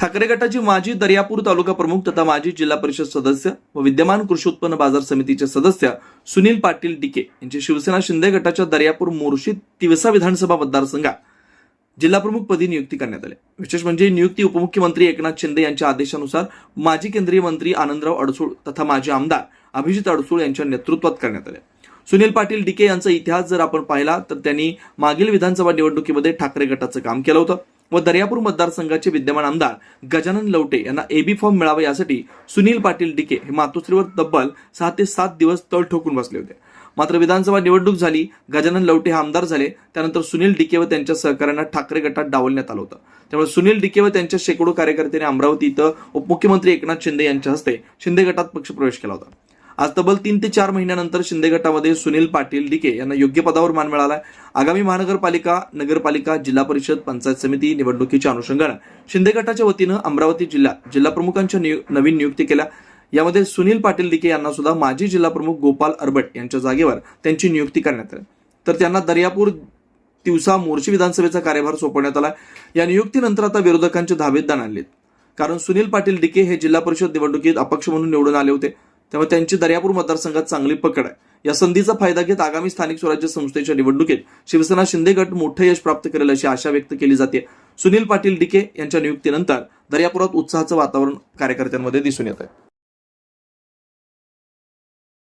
ठाकरे गटाचे माजी दर्यापूर तालुका प्रमुख तथा माजी जिल्हा परिषद सदस्य व विद्यमान कृषी उत्पन्न बाजार समितीचे सदस्य सुनील पाटील डिके यांची शिवसेना शिंदे गटाच्या दर्यापूर मोर्शी तिवसा विधानसभा मतदारसंघात जिल्हाप्रमुख पदी नियुक्ती करण्यात आली. विशेष म्हणजे नियुक्ती उपमुख्यमंत्री एकनाथ शिंदे यांच्या आदेशानुसार माजी केंद्रीय मंत्री आनंदराव अडसूळ तथा माजी आमदार अभिजित अडसूळ यांच्या नेतृत्वात करण्यात आले. सुनील पाटील डिके यांचा इतिहास जर आपण पाहिला तर त्यांनी मागील विधानसभा निवडणुकीमध्ये ठाकरे गटाचं काम केलं होतं. व दर्यापूर मतदारसंघाचे विद्यमान आमदार गजानन लवटे यांना एबी फॉर्म मिळावा यासाठी सुनील पाटील डिके हे मातोश्रीवर तब्बल सहा ते सात दिवस तळ ठोकून बसले होते. मात्र विधानसभा निवडणूक झाली गजानन लवटे हे आमदार झाले त्यानंतर सुनील डिके व त्यांच्या सहकाऱ्यांना ठाकरे गटात डावलण्यात आलं होतं. त्यामुळे सुनील डिके व त्यांच्या शेकडो कार्यकर्त्यांनी अमरावती इथं उपमुख्यमंत्री एकनाथ शिंदे यांच्या हस्ते शिंदे गटात पक्षप्रवेश केला होता. आज तब्बल तीन ते चार महिन्यानंतर शिंदे गटामध्ये सुनील पाटील डिके यांना योग्य पदावर मान मिळाला आहे आगामी महानगरपालिका नगरपालिका जिल्हा परिषद पंचायत समिती निवडणुकीच्या अनुषंगानं शिंदे गटाच्या वतीनं अमरावती जिल्ह्यात जिल्हा प्रमुखांच्या नियु- नवीन नियुक्ती केल्या. यामध्ये सुनील पाटील डिके यांना सुद्धा माजी जिल्हा प्रमुख गोपाल अरबट यांच्या जागेवर त्यांची नियुक्ती करण्यात आली. तर त्यांना दर्यापूर तिवसा मोर्शी विधानसभेचा कार्यभार सोपवण्यात आला. या नियुक्तीनंतर आता विरोधकांचे धावेदान आणलेत कारण सुनील पाटील डिके हे जिल्हा परिषद निवडणुकीत अपक्ष म्हणून निवडून आले होते. त्यामुळे त्यांची दर्यापूर मतदारसंघात चांगली पकड आहे. या संधीचा फायदा घेत आगामी स्थानिक स्वराज्य संस्थेच्या निवडणुकीत शिवसेना शिंदे गट मोठं यश प्राप्त करेल अशी आशा व्यक्त केली जाते. सुनील पाटील डिके यांच्या नियुक्तीनंतर दर्यापुरात उत्साहाचं वातावरण कार्यकर्त्यांमध्ये दिसून येत आहे.